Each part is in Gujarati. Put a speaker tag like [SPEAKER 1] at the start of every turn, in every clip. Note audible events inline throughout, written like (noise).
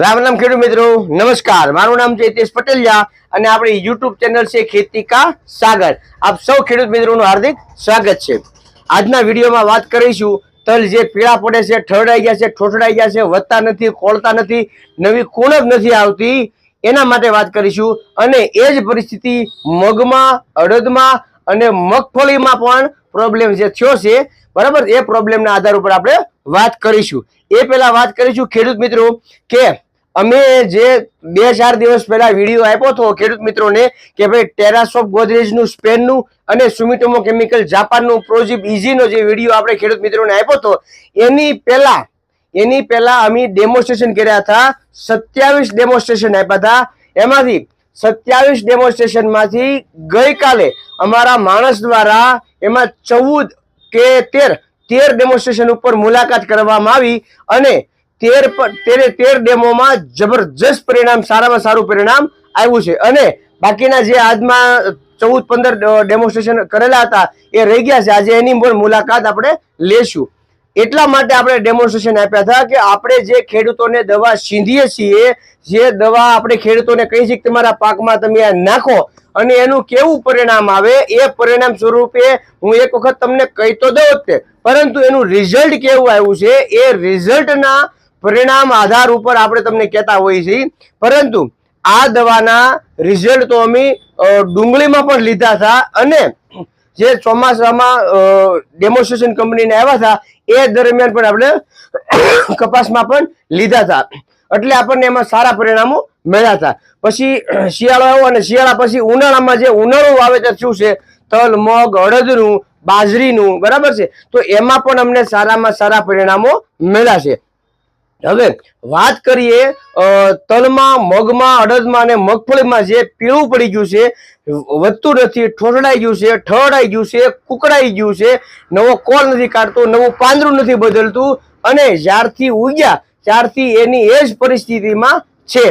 [SPEAKER 1] રામ નામ ખેડૂત મિત્રો, નમસ્કાર. મારું નામ છે હિતેશ પટેલિયા અને આપણી યુટ્યુબ ચેનલ છે ખેતી કા સાગર. આપ સૌ ખેડૂત મિત્રોનું હાર્દિક સ્વાગત છે. આજના વિડીયોમાં વાત કરીશું, તલ જે પીળા પડે છે, ઠરડાઈ ગયા છે, ઠોઠડાઈ ગયા છે, વધતા નથી કોળતા નથી, નવી કુણપ નથી આવતી, એના માટે વાત કરીશું. અને એ જ પરિસ્થિતિ મગમાં, અડદમાં અને મગફળીમાં પણ પ્રોબ્લેમ જે થયો છે, બરાબર? એ પ્રોબ્લેમના આધાર ઉપર આપણે વાત કરીશું. એ પહેલા વાત કરીશું ખેડૂત મિત્રો કે અમે જે બે ચાર દિવસ પહેલા વીડિયો આપ્યો હતો ખેડૂત મિત્રોને કે ભાઈ ટેરાસોફ ગોદરેજનું સ્પેનનું અને સુમિટોમો કેમિકલ જાપાનનું પ્રોજીપ ઇઝીનો જે વીડિયો આપણે ખેડૂત મિત્રોને આપ્યો હતો, એની પહેલા એની પહેલા અમે ડેમોન્સ્ટ્રેશન કર્યા હતા, સત્યાવીસ ડેમોન્સ્ટ્રેશન આપ્યા હતા. એમાંથી સત્યાવીસ ડેમોન્સ્ટ્રેશનમાંથી ગઈકાલે અમારા માણસ દ્વારા એમાં ચૌદ કે તેર તેર ડેમોન્સ્ટ્રેશન ઉપર મુલાકાત કરવામાં આવી અને તેર તેરે તેર ડેમોમાં જબરજસ્ત પરિણામ, સારામાં સારું પરિણામ આવ્યું છે. અને બાકીના જે આજમાં ચૌદ, પંદર ડેમોન્સ્ટ્રેશન કરેલા હતા, એ રહી ગયા છે. આજે એની પણ મુલાકાત આપણે લેશું. એટલા માટે આપણે ડેમોન્સ્ટ્રેશન આપ્યા હતા કે આપણે જે ખેડૂતોને દવા સીંધીએ છીએ, જે દવા આપણે ખેડૂતોને કહી છીએ તમારા પાકમાં તમે આ નાખો અને એનું કેવું પરિણામ આવે, એ પરિણામ સ્વરૂપે હું એક વખત તમને કહી તો દઉં જ પરંતુ એનું રિઝલ્ટ કેવું આવ્યું છે? એ રિઝલ્ટના પરિણામ આધાર ઉપર આપણે તમને કહેતા હોઈએ છીએ. પરંતુ આ દવાના રિઝલ્ટ તો અમે ડુંગળીમાં પણ લીધા હતા અને જે ચોમાસામાં ડેમોન્સ્ટ્રેશન કંપનીને આવ્યા હતા, એ દરમિયાન પણ આપણે કપાસમાં પણ લીધા હતા. એટલે આપણને એમાં સારા પરિણામો મળ્યા હતા. પછી શિયાળો આવ્યો અને શિયાળા પછી ઉનાળામાં જે ઉનાળું વાવેતર શું છે, તલ, મગ, અડદનું, બાજરીનું, બરાબર છે? તો એમાં પણ અમને સારામાં સારા પરિણામો મળ્યા છે. હવે વાત કરીએ તલમાં, મગમાં, અડદમાં અને મગફળીમાં જે પીળું પડી ગયું છે, વધતું નથી ઠોઠડાઈ ગયું છે ઠરડાઈ ગયું છે કુકડાઈ ગયું છે, નવો કોલ નથી કાઢતું, નવું પાંદડું નથી બદલતું અને જ્યારથી ઉગ્યા, ત્યારથી એની એ જ પરિસ્થિતિમાં છે.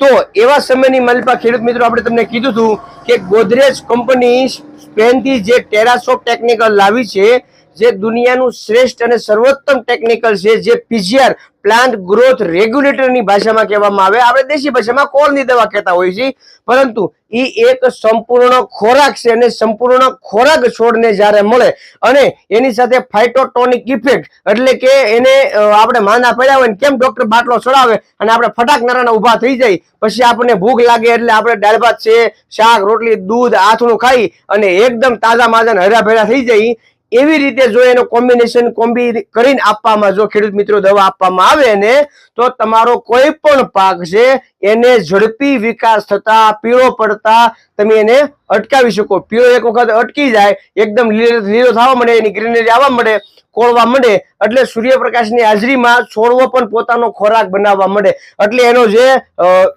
[SPEAKER 1] તો એવા સમયની મલપા ખેડૂત મિત્રો, આપણે તમને કીધું હતું કે ગોદરેજ કંપની સ્પેનથી જે ટેરાસોફ ટેકનિકલ લાવી છે જે દુનિયાનું શ્રેષ્ઠ અને સર્વોત્તમ ટેકનિકલ છે, જે પીજીઆર પ્લાન્ટ ગ્રોથ રેગ્યુલેટરની ભાષામાં કહેવામાં આવે. આપણે દેશી ભાષામાં કોળની દવા કહેતા હોઈએ છીએ. પરંતુ એ એક સંપૂર્ણ ખોરાક છે અને સંપૂર્ણ ખોરાક છોડને જ્યારે મળે અને એની સાથે ફાઇટોટોનિક ઇફેક્ટ એટલે કે એને આપણે માંદા પડ્યા હોય ને કેમ ડોક્ટર બાટલો ચડાવે અને આપણે ફટાક નારાના ઊભા થઈ જાય, પછી આપણને ભૂખ લાગે એટલે આપણે દાળ, ભાત છે શાક, રોટલી, દૂધ, આથણું ખાઈ અને એકદમ તાજા માજા હર્યા ભર્યા થઈ જાય. એવી રીતે જો એનો કોમ્બિનેશન કોમ્બી કરીને આપવામાં જો ખેડૂત મિત્રો દવા આપવામાં આવે ને, તો તમારો કોઈ પણ પાક છે, એને ઝડપી વિકાસ થતા, પીળો પડતા, તમે એને અટકાવી શકો. પીળો એક વખત અટકી જાય, એકદમ લીલો થવા મળે એની ગ્રીનરી આવવા મળે કોળવા મળે એટલે સૂર્યપ્રકાશની હાજરીમાં છોડવો પણ પોતાનો ખોરાક બનાવવા મળે એટલે એનો જે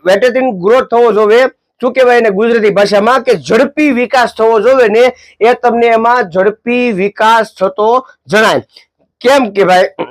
[SPEAKER 1] વેટેટિન ગ્રોથ થવો જોવે શું કહેવાય એને ગુજરાતી ભાષામાં? કે ઝડપી વિકાસ થવો જોઈએ ને એ તમને એમાં ઝડપી વિકાસ થતો જણાય. કેમ કે ભાઈ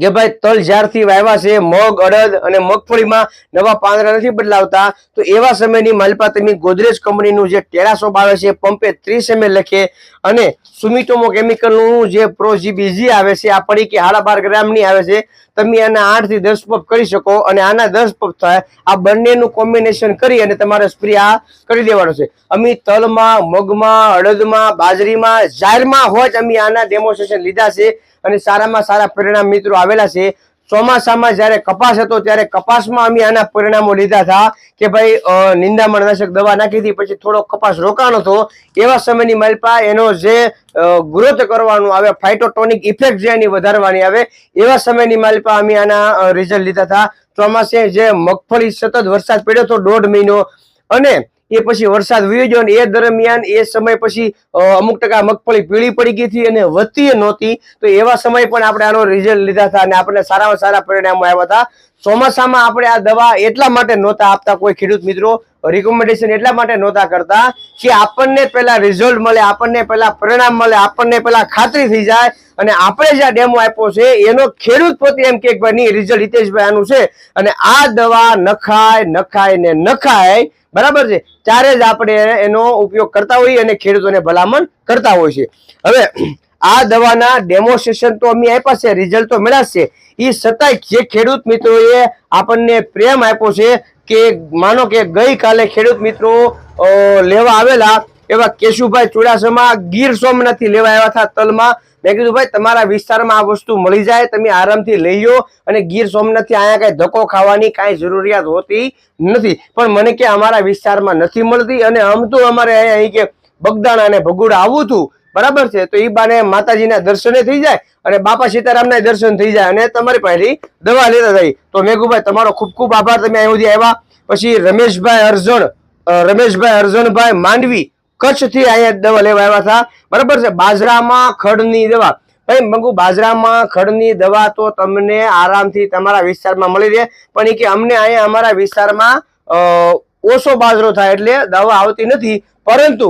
[SPEAKER 1] કે ભાઈ તલ જ્યારથી વાવ્યા છે, મગ, અડદ અને મગફળીમાં નવા પાંદડા નથી બદલાવતા, તો એવા સમયની માલપા તમે ગોદરેજ કંપનીનું જે ટેરાસોપ આવે છે, પંપે ત્રીસ એમએલ લખે અને સુમિટોમો કેમિકલનું જે પ્રોજીબીઝી આવે છે, આ પડી કે સાડા બાર ગ્રામની આવે છે, તમે આના આઠથી દસ પંપ કરી શકો અને આના દસ પંપ થાય, આ બંનેનું કોમ્બિનેશન કરી અને તમારે સ્પ્રે આ કરી દેવાનો છે. અમે તલમાં, મગમાં, અડદમાં, બાજરીમાં જાહેરમાં હોય જ અમે આના ડેમોન્સ્ટ્રેશન લીધા છે અને સારામાં સારા પરિણામ મિત્રો આવેલા છે. ચોમાસામાં જ્યારે કપાસ હતો, ત્યારે કપાસમાં અમે આના પરિણામો લીધા હતા કે ભાઈ નિંદામણનાશક દવા નાખી હતી, પછી થોડો કપાસ રોકાણો હતો. એવા સમયની માલપા એનો જે ગ્રોથ કરવાનું આવે ફાઇટોટોનિક ઇફેક્ટ જે એની વધારવાની આવે, એવા સમયની માલપા અમે આના રિઝલ્ટ લીધા હતા. ચોમાસે જે મગફળી સતત વરસાદ પડ્યો હતો દોઢ મહિનો. અને એ પછી વરસાદ વયો અને એ દરમિયાન એ સમય પછી અમુક ટકા મગફળી પીળી પડી ગઈ હતી અને વધતી નહોતી. તો એવા સમય પણ આપણે આનો રિઝલ્ટ લીધા હતા અને આપણને સારામાં સારા પરિણામો આવ્યા હતા. ચોમાસામાં આપણે આ દવા એટલા માટે નહોતા આપતા કોઈ ખેડૂત મિત્રો રિકમેન્ડેશન એટલા માટે નહોતા કરતા કે આપણને પેલા રિઝલ્ટ મળે, આપણને પેલા પરિણામ મળે, આપણને પેલા ખાતરી થઈ જાય અને આપણે જે ડેમો આપ્યો છે, એનો ખેડૂત પોતે એમ કે ભાઈ નહીં રિઝલ્ટ હિતેશભાઈ આનું છે. અને આ દવા નખાય નખાય ને નખાય, બરાબર છે? ત્યારે જ આપણે એનો ઉપયોગ કરતા હોઈએ અને ખેડૂતોને ભલામણ કરતા હોય છે હવે આ દવાના ડેમોન્સ્ટ્રેશન તો અમે આપ્યા છે રિઝલ્ટ તો મળ્યા એ છતાંય જે ખેડૂત મિત્રોએ આપણને પ્રેમ આપ્યો છે કે માનો કે ગઈકાલે ખેડૂત મિત્રો લેવા આવેલા એવા કેશુભાઈ ચુડાસમા, ગીર સોમનાથથી લેવા આવ્યા હતા તલમાં. મેં કીધું, ભાઈ, તમારા વિસ્તારમાં આ વસ્તુ મળી જાય, તમે આરામથી લઈ લો અને ગીર સોમનાથથી અહીંયા કાંઈ ધક્કો ખાવાની કાંઈ જરૂરિયાત હોતી નથી. પણ મને કે અમારા વિસ્તારમાં નથી મળતી અને આમ તો અમારે અહીં કે બગદાણા અને ભગુડા આવવું હતું બરાબર છે? તો એ બાને માતાજીના દર્શને થઈ જાય અને બાપા સીતારામના દર્શન થઈ જાય અને તમારી પાસેથી દવા લેતા થઈ તો મેઘુભાઈ, તમારો ખૂબ ખૂબ આભાર. તમે અહીં સુધી આવ્યા. પછી રમેશભાઈ અર્જણ રમેશભાઈ અર્જણભાઈ માંડવી કચ્છથી અહીંયા દવા લેવા આવ્યા હતા. બરાબર છે? બાજરામાં ખડની દવા. ભાઈ, મંગુ, બાજરામાં ખડની દવા તો તમને આરામથી તમારા વિસ્તારમાં મળી રહે. પણ એ કે અમને અહીંયા અમારા વિસ્તારમાં ઓછો બાજરો થાય એટલે દવા આવતી નથી. પરંતુ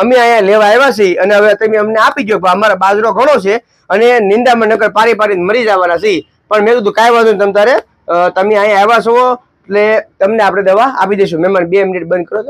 [SPEAKER 1] અમે અહીંયા લેવા આવ્યા છીએ અને હવે તમે અમને આપી કે અમારા બાજરો ઘણો છે અને નિંદામાં નગર પારી પારીને મરી જવાના છીએ. પણ મેં કીધું કાંઈ વાંધો નહીં, તમ તારે તમે અહીંયા આવ્યા છો એટલે તમને આપણે દવા આપી દઈશું. મહેમાન બે મિનિટ બંધ કરો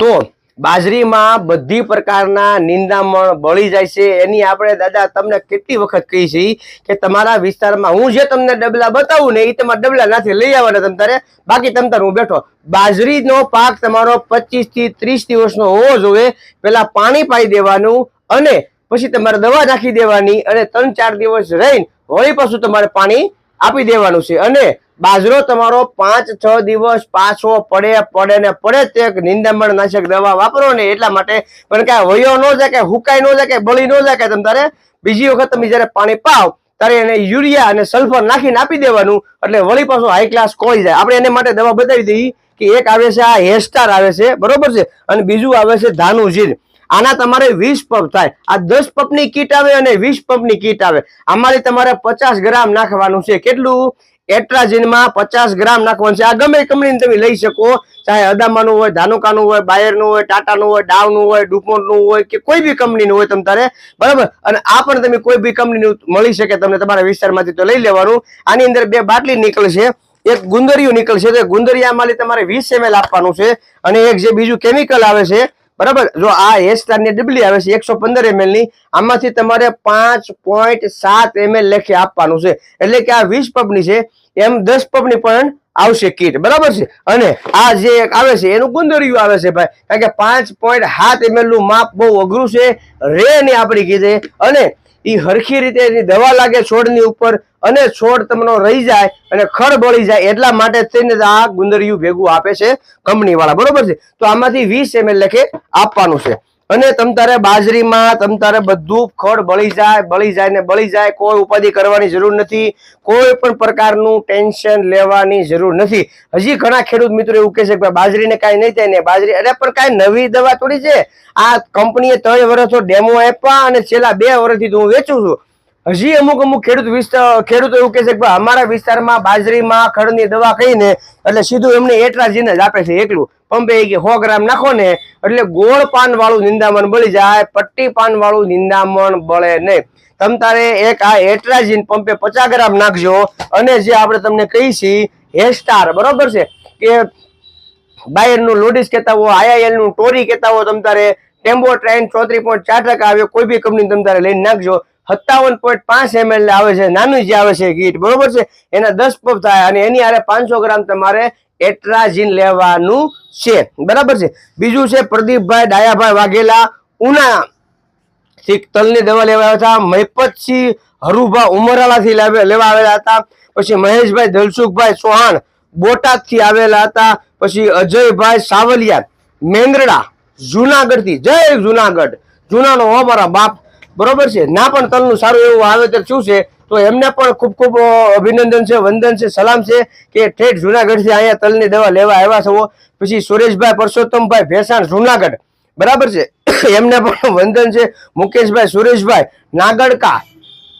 [SPEAKER 1] તો બાજરીમાં બધી પ્રકારના નિંદામણ બળી જાય છે. એની આપણે દાદા તમને કેટલી વખત કહી છે કે તમારા વિસ્તારમાં હું જે તમને ડબલા બતાવું ને એ તમારા ડબલા નાથી લઈ આવવાના તમ તારે. બાકી તમ તારે હું બેઠો. બાજરીનો પાક તમારો પચીસથી ત્રીસ દિવસનો હોવો જોઈએ. પેલા પાણી પાઈ દેવાનું અને પછી તમારે દવા નાખી દેવાની અને ત્રણ ચાર દિવસ રહીને વળી પાછું તમારે પાણી આપી દેવાનું છે. અને બાજરો તમારો પાંચ, છ દિવસ પાછો પડે પડે ને પડે તે નિંદામણ નાશક દવા વાપરો ને એટલા માટે પણ કાંઈ વયો ન જાય, કે હુકાઈ ન જાય, કે બળી ન જાય, કે તમે તારે બીજી વખત તમે જ્યારે પાણી પાવ, ત્યારે એને યુરિયા અને સલ્ફર નાખીને આપી દેવાનું, એટલે વળી પાછું હાઈ ક્લાસ કોઈ જાય. આપણે એને માટે દવા બતાવી દઈએ કે એક આવે છે આ હેસ્ટાર આવે છે, બરોબર છે? અને બીજું આવે છે ધાનુજીર. આના તમારે વીસ પંપ થાય. આ દસ પપની કીટ આવે અને વીસ પપની કીટ આવે. આમાંથી તમારે પચાસ ગ્રામ નાખવાનું છે. કેટલું? એટ્રાજીનમાં પચાસ ગ્રામ નાખવાનું છે. આ ગમે કંપનીને તમે લઈ શકો. ચાહે અદામાનું હોય, ધાનુકાનું હોય, બાયરનું હોય, ટાટાનું હોય ડાવનું હોય, ડુપોન્ટનું હોય કે કોઈ બી કંપનીનું હોય તમ તારે. બરાબર? અને આ પણ તમે કોઈ બી કંપનીનું મળી શકે તમને તમારા વિસ્તારમાંથી તો લઈ લેવાનું. આની અંદર બે બાટલી નીકળશે. એક ગુંદરિયું નીકળશે. તો ગુંદરિયામાંથી તમારે વીસ એમએલ આપવાનું છે. અને એક જે બીજું કેમિકલ આવે છે બરાબર? જો આ એસ્ટારની ડબલી આવે છે, એકસો પંદર એમએલની, આમાંથી તમારે પાંચ પોઈન્ટ સાત એમએલ લેખે આપવાનું છે. એટલે કે આ વીસ પબની છે, એમ દસ પબની પણ આવશે કીટ. બરાબર છે? અને આ જે એક આવે છે, એનું ગુંદરિયું આવે છે ભાઈ. કારણ કે પાંચ પોઈન્ટ સાત એમએલનું માપ બહુ અઘરું છે. રે ની આપણી કીધે. અને એ હરખી રીતે એની દવા લાગે છોડની ઉપર અને છોડ તમને રહી જાય અને ખડ બળી જાય એટલા માટે થઈને આ ગુંદરિયું ભેગું આપે છે કંપની વાળા બરોબર છે? તો આમાંથી વીસ એમએલ લખે આપવાનું છે. અને તમ તારે બાજરીમાં, તમ તારે બધું ખડ બળી જાય બળી જાય ને બળી જાય, કોઈ ઉપાધિ કરવાની જરૂર નથી, કોઈ પણ પ્રકારનું ટેન્શન લેવાની જરૂર નથી. હજી ઘણા ખેડૂત મિત્રો એવું કહે છે કે બાજરીને કાંઈ નહીં થાય ને બાજરી અરે પણ કાંઈ નવી દવા થોડી છે. આ કંપનીએ ત્રણ વર્ષો ડેમો આપ્યા અને છેલ્લા બે વર્ષથી હું વેચું છું. હજી અમુક અમુક ખેડૂત ખેડૂતો એવું કહે છે કે અમારા વિસ્તારમાં બાજરીમાં, ખડની દવા કહીને એટલે સીધું એમને એટ્રાજીન જ આપે છે એકલું. પંપે કે સો ગ્રામ નાખો ને, એટલે ગોળ પાન વાળું નિંદામણ બળી જાય, પટ્ટી પાન વાળું નિંદામણ બળે નહીં. તમ તારે એક આ એટ્રાજીન પંપે પચાસ ગ્રામ નાખજો, અને જે આપણે તમને કહી છીએ હેસ્ટાર, બરોબર છે? કે બાયરનું લોડીસ કહેતા હોય, આઈઆઈએલનું ટોરી કહેતા હોય, તમ તારે ટેમ્બો ટ્રેન ચોત્રીસ પોઈન્ટ ચાર ટકા આવે કોઈ બી કંપની તમ તારે લઈને નાખજો. સત્તાવન પોઈન્ટ પાંચ એમએલ આવે છે, નાનું જે આવે છે કીટ, બરોબર છે? એના દસ પફ થાય અને એની આરે પાંચસો ગ્રામ તમારે એટ્રાજીન લેવાનું છે. બરાબર છે? બીજું છે પ્રદીપભાઈ ડાયાભાઈ વાઘેલા, ઉના. થી તલની દવા લેવા આવ્યા હતા મહિપતસિંહ હરુભા ઉમરાળાથી લેવા આવેલા હતા. પછી મહેશભાઈ દલસુખભાઈ ચૌહાણ બોટાદથી આવેલા હતા. પછી અજયભાઈ સાવલિયા, મેંદરડા, જુનાગઢથી. જય જુનાગઢ! જુનાનો હો બાપ બરોબર છે? ના પણ તલનું સારું એવું વાવેતર શું છે? તો એમને પણ ખૂબ ખૂબ અભિનંદન છે, વંદન છે, સલામ છે કે ઠેઠ જુનાગઢથી અહીંયા તલની દવા લેવા આવ્યા છો. પછી સુરેશભાઈ પરસોત્તમભાઈ ભેસાણ જુનાગઢ. બરાબર છે? (coughs) એમને પણ વંદન છે. મુકેશભાઈ સુરેશભાઈ, નાગડકા,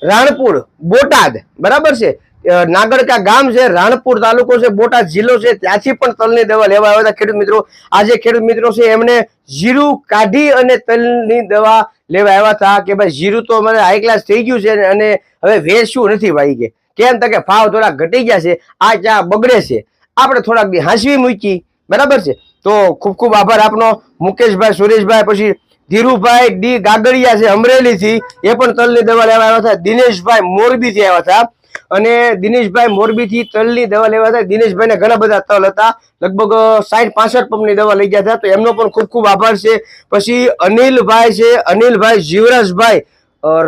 [SPEAKER 1] રાણપુર, બોટાદ. બરાબર છે? નાગડકા ગામ છે, રાણપુર તાલુકો છે, બોટાદ જિલ્લો છે. ત્યાંથી પણ તલની દવા લેવા આવ્યા હતા ખેડૂત મિત્રો. આજે ખેડૂત મિત્રો છે, એમને જીરું કાઢી અને તલની દવા લેવા આવ્યા હતા કે ભાઈ જીરું તો મને હાઈ ક્લાસ થઈ ગયું છે અને હવે વેચવું નથી ભાઈ કે? કેમ તો કે ભાવ થોડા ઘટી ગયા છે, આ ચા બગડે છે. આપણે થોડાક હાંસવી મૂકી, બરાબર છે? તો ખૂબ ખૂબ આભાર આપનો. મુકેશભાઈ, સુરેશભાઈ, પછી ધીરુભાઈ ડી ગાગડિયા છે અમરેલીથી, એ પણ તલની દવા લેવા આવ્યા હતા. દિનેશભાઈ મોરબીથી આવ્યા હતા. અને દિનેશભાઈ મોરબીથી તલની દવા લેવા હતા. દિનેશભાઈને ઘણા બધા તલ હતા. લગભગ સાઠ પાસઠ પંપની દવા લઈ ગયા હતા. તો એમનો પણ ખૂબ ખૂબ આભાર છે. પછી અનિલભાઈ છે. અનિલભાઈ જીવરાજભાઈ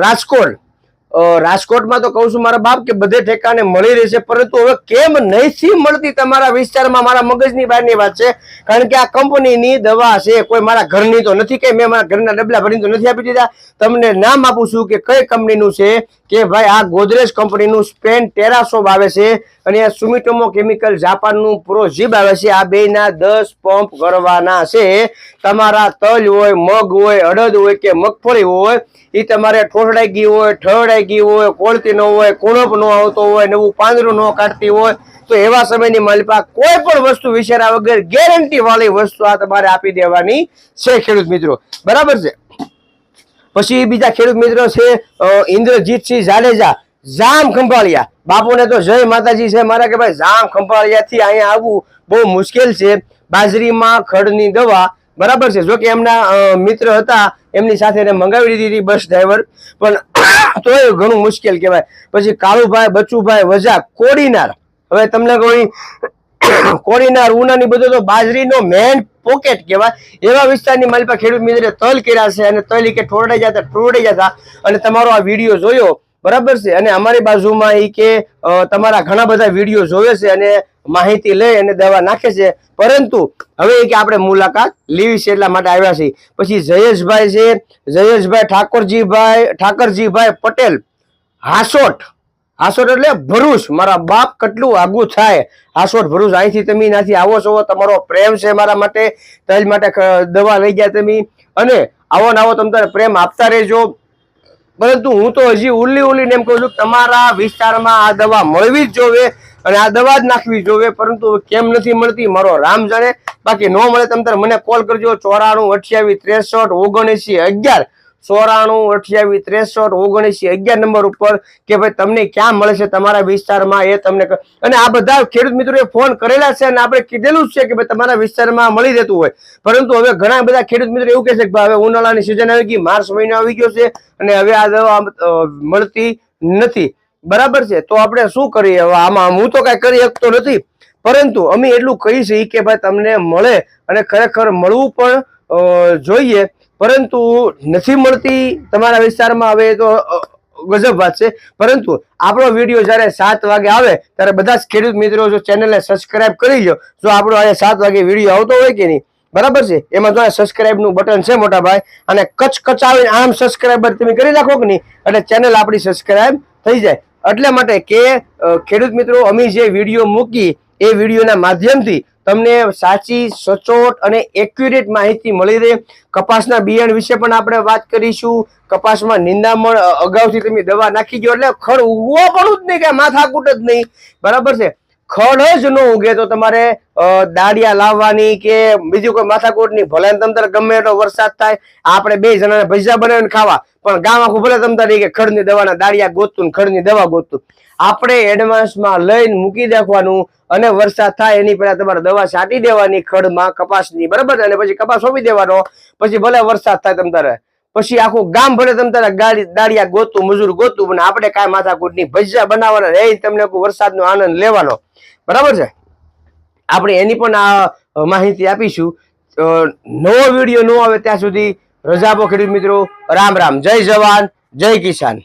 [SPEAKER 1] રાજકોટ. રાજકોટમાં તો કહું છું, મારા બાપ કે બધે ઠેકાને મળી રહેશે પરંતુ હવે કેમ નહીંથી મળતી તમારા વિસ્તારમાં મારા મગજની બહારની વાત છે? કારણ કે આ કંપનીની દવા છે, કોઈ મારા ઘરની તો નથી, કે મેં મારા ઘરના ડબલા ભરીને તો નથી આપી દીધા. તમને નામ આપું છું કે કઈ કંપનીનું છે? કે ભાઈ, આ ગોદરેજ કંપનીનું સ્પેન ટેરાસોબ આવે છે અને આ સુમિટોમો કેમિકલ જાપાનનું પ્રોઝીબ આવે છે. આ બેના દસ પંપ કરવાના છે. તમારા તલ હોય, મગ હોય, અડદ હોય કે મગફળી હોય એ તમારે ઠોઠડાઈ ગઈ હોય ઠરડાઈ ગઈ હોય, કોળતી ન હોય, કુણપ ન આવતો હોય, નવું પાંદરું ન કાઢતી હોય, તો એવા સમયની માલિપા કોઈ પણ વસ્તુ વિચાર્યા વગર ગેરંટી વાળી વસ્તુ આ તમારે આપી દેવાની છે, ખેડૂત મિત્રો. બરાબર છે? પછી બીજા ખેડૂત મિત્રો છે ઇન્દ્રજીતસિંહ જાડેજા, જામ ખંભાળિયા. બાપુને તો જય માતાજી છે મારા કે ભાઈ, જામ ખંભાળિયાથી અહીંયા આવવું બહુ મુશ્કેલ છે. બાજરીમાં ખડની દવા બરાબર છે. જો કે એમના મિત્ર હતા, એમની સાથે એને મંગાવી દીધી હતી બસ ડ્રાઈવર પણ (coughs) તોય ઘણું મુશ્કેલ કહેવાય. પછી કાળુભાઈ, બચુભાઈ, વજા, કોડીનાર. હવે તમને કોઈ (coughs) કોડીનાર ઉનાની બધું તો બાજરીનો મેન પોકેટ કહેવાય. એવા વિસ્તારની મારી પાસે ખેડૂત મિત્રે તલ કર્યા છે અને તલ કે ઠોરડાઈ જતા ઠોરડાઈ જતા. અને તમારો આ વીડિયો જોયો. બરાબર છે. અને અમારી બાજુમાં એ કે તમારા ઘણા બધા વીડિયો જોવે છે અને માહિતી લઈ અને દવા નાખે છે. પરંતુ હવે એક આપણે મુલાકાત લેવી છે એટલા માટે આવ્યા છીએ. પછી જયેશભાઈ છે. જયેશભાઈ ઠાકોરજીભાઈ, ઠાકરજીભાઈ પટેલ, હાસોટ. હાસોટ એટલે ભરૂચ. મારા બાપ કેટલું આગું થાય. હાસોટ, ભરૂચ. અહીંથી તમે ત્યાંથી આવો છો. તમારો પ્રેમ છે મારા માટે. તજ માટે દવા લઈ ગયા તમે. અને આવો ને આવો તમે પ્રેમ આપતા રહેજો. પરંતુ હું તો હજી ઉલ્લી ઉલ્લીને એમ કહું છું તમારા વિસ્તારમાં આ દવા મળવી જ જોવે. અને આ દવા જ નાખવી જોઈએ પરંતુ કેમ નથી મળતી? મારો રામ જાણે. બાકી ન મળે તમે મને કોલ કરજો. ચોરાણું, અઠ્યાવીસ, ત્રેસઠ ઓગણએસી અગિયાર. ચોરાણું, અઠ્યાવીસ, ત્રેસઠ, ઓગણસી, અગિયાર નંબર ઉપર કે ભાઈ તમને ક્યાં મળે છે તમારા વિસ્તારમાં એ તમને અને આ બધા ખેડૂત મિત્રોએ ફોન કરેલા છે અને આપણે કીધેલું જ છે કે ભાઈ તમારા વિસ્તારમાં મળી રહેતું હોય. પરંતુ હવે ઘણા બધા ખેડૂત મિત્રો એવું કહે છે કે ભાઈ હવે ઉનાળાની સિઝન આવી ગઈ, માર્ચ મહિનો આવી ગયો છે અને હવે આ દવા મળતી નથી. બરાબર છે? તો આપણે શું કરીએ? હવે આમાં હું તો કઈ કરી શકતો નથી. પરંતુ અમે એટલું કહી છીએ કે ભાઈ તમને મળે અને ખરેખર મળવું પણ જોઈએ. પરંતુ નથી મળતી તમારા વિસ્તારમાં, હવે તો ગજબ વાત છે. પરંતુ આપણો વીડિયો જ્યારે સાત વાગે આવે, ત્યારે બધા જ ખેડૂત મિત્રો જો ચેનલને સબસ્ક્રાઇબ કરી લો જો આપણો આજે સાત વાગે વીડિયો આવતો હોય કે નહીં? બરાબર છે? એમાં જો સબસ્ક્રાઇબનું બટન છે મોટા ભાઈ. અને કચ કચાવીને આમ સબસ્ક્રાઇબર તમે કરી નાખો કે નહીં? એટલે ચેનલ આપણી સબસ્ક્રાઇબ થઈ જાય. એટલા માટે કે ખેડૂત મિત્રો, અમે જે વીડિયો મૂકી, એ વિડીયોના માધ્યમથી તમને સાચી, સચોટ અને એક્યુરેટ માહિતી મળી રહે. કપાસના બિયાણ વિશે પણ આપણે વાત કરીશું. કપાસમાં નિંદામણ અગાઉથી તમે દવા નાખી ગયો એટલે ખડ ઉગવો પણ જ નહીં, કે માથાકૂટ જ નહીં. બરાબર છે? ખડ જ ન ઉગે તો તમારે દાડિયા લાવવાની કે બીજું કોઈ માથાકોટની ભલે તમતર ગમે એટલો વરસાદ થાય, આપણે બે જણાને ભજીયા બનાવીને ખાવા, પણ ગામ આખું ભલે તમ તારે કે ખડની દવાના દાળિયા ગોતતું ને ખડની દવા ગોતતું. આપણે એડવાન્સમાં લઈને મૂકી દેખવાનું અને વરસાદ થાય એની પહેલા તમારે દવા છાંટી દેવાની ખડમાં કપાસની, બરાબર? અને પછી કપાસ સોંપી દેવાનો, પછી ભલે વરસાદ થાય તમ તારે પછી આખું ગામ ભલે તમે તારા ગાડી દાળિયા ગોતું, મજૂર ગોતું, પણ આપણે કાંઈ માથાકૂટની ભજીયા બનાવવાના રહે તમને વરસાદનો આનંદ લેવાનો. બરાબર છે? આપણે એની પણ આ માહિતી આપીશું. નવો વીડિયો ન આવે ત્યાં સુધી રજા આપો ખેડૂત મિત્રો. રામ રામ. જય જવાન. જય કિસાન.